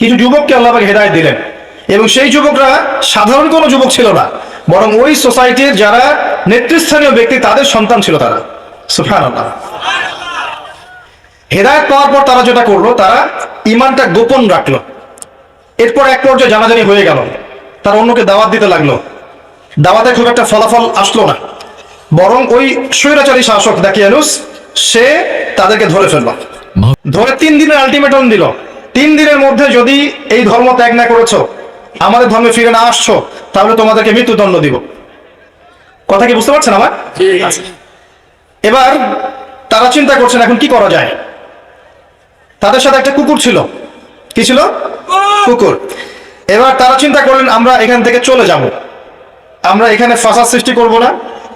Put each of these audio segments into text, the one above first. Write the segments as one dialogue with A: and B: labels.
A: কিছু যুবককে আল্লাহ পাক হেদায়ত দিলেন। এবং সেই যুবকরা সাধারণ কোনো যুবক ছিল না, বরং ওই সোসাইটির যারা নেতৃস্থানীয় ব্যক্তি, তাদের সন্তান ছিল তারা। সুফান হেদায়ত পাওয়ার পর তারা যেটা করল, তারা ইমানটা গোপন রাখল। এরপর এক পর্যায়ে জানাজানি হয়ে গেল। তার অন্যকে দাওয়াত দিতে লাগল। দাওয়াতে খুব একটা ফলাফল আসলো না। বরং ওই স্বৈরাচারী শাসক দাকিয়ানুস সে তাদেরকে ধরে ফেলল। ধরে তিন দিনের আলটিমেটাম দিল। তিন দিনের মধ্যে যদি এই ধর্ম ত্যাগ না করেছ আমাদের ধর্মে ফিরে না আসছো তাহলে তোমাদেরকে মৃত্যুদণ্ড দিব। কথা কি বুঝতে পারছেন আমার? আচ্ছা। এবার তারা চিন্তা করছেন এখন কি করা যায়? তাদের সাথে একটা কুকুর ছিল। কি ছিল? কুকুর। এবার তারা চিন্তা করলেন আমরা এখান থেকে চলে যাব। আমরা এখানে ফাঁসার সৃষ্টি করব না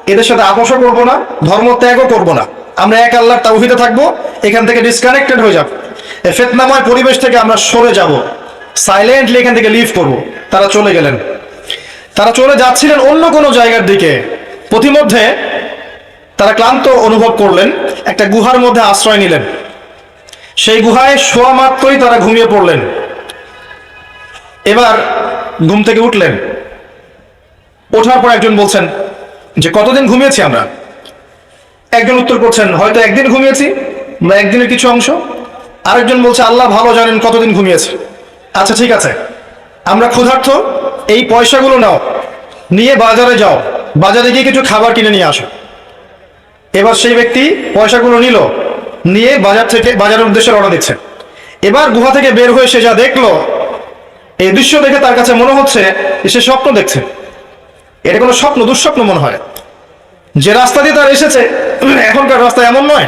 A: এদের সাথে আপোষও করব না ধর্ম ত্যাগও করব না। আমরা এক আল্লাহর তাওহিদে থাকব এখান থেকে ডিসকানেক্টেড হয়ে যাব। এই ফেতনাময় পরিবেশ থেকে আমরা সরে যাব। সাইলেন্টলি এখান থেকে লিভ করব। তারা চলে গেলেন। তারা চলে যাচ্ছিলেন অন্য কোনো জায়গার দিকে। প্রতিমধ্যে তারা ক্লান্ত অনুভব করলেন, একটা গুহার মধ্যে আশ্রয় নিলেন। সেই গুহায় শোয়া মাত্রই তারা ঘুমিয়ে পড়লেন। এবার ঘুম থেকে উঠলেন। ওঠার পর একজন বলছেন, যে কতদিন ঘুমিয়েছি আমরা? একজন উত্তর করছেন, হয়তো একদিন ঘুমিয়েছি, বা একদিনের কিছু অংশ। আরেকজন বলছে, আল্লাহ ভালো জানেন কতদিন ঘুমিয়েছে। আচ্ছা ঠিক আছে। আমরা ক্ষুধার্থ এই পয়সাগুলো নাও। নিয়ে বাজারে যাও। বাজারে গিয়ে কিছু খাবার কিনে নিয়ে আসো। এবার সেই ব্যক্তি পয়সাগুলো নিল, নিয়ে বাজার থেকে, বাজারের উদ্দেশ্যে রওনা দিচ্ছে। এবার গুহা থেকে বের হয়ে সে যা দেখল, এই দৃশ্য দেখে তার কাছে মনে হচ্ছে সে স্বপ্ন দেখছে। এটা কোনো স্বপ্ন, দুঃস্বপ্ন মনে হয়। যে রাস্তা দিয়ে তার এসেছে, এখনকার রাস্তা এমন নয়।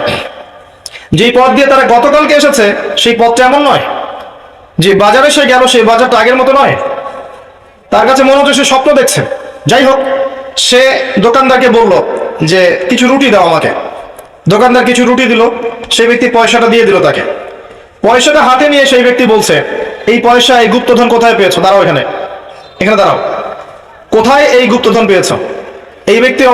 A: যেই পথ দিয়ে তারা গতকালকে এসেছে, সেই পথটা এমন নয় যে বাজারে সে গেল, সেই বাজারটা আগের মতো নয়। তার কাছে মনে হচ্ছে সে স্বপ্ন দেখছে। যাই হোক, সে দোকানদারকে বলল যে কিছু রুটি দাও আমাকে। দোকানদার কিছু রুটি দিল, সেই ব্যক্তি পয়সাটা দিয়ে দিল তাকে। পয়সাটা হাতে নিয়ে সেই ব্যক্তি বলছে, এই পয়সা এই গুপ্তধন কোথায় পেয়েছ? দাঁড়াও এখানে। এখানে দাঁড়াও। কোথায় এই গুপ্তধন পেয়েছ? এই ব্যক্তি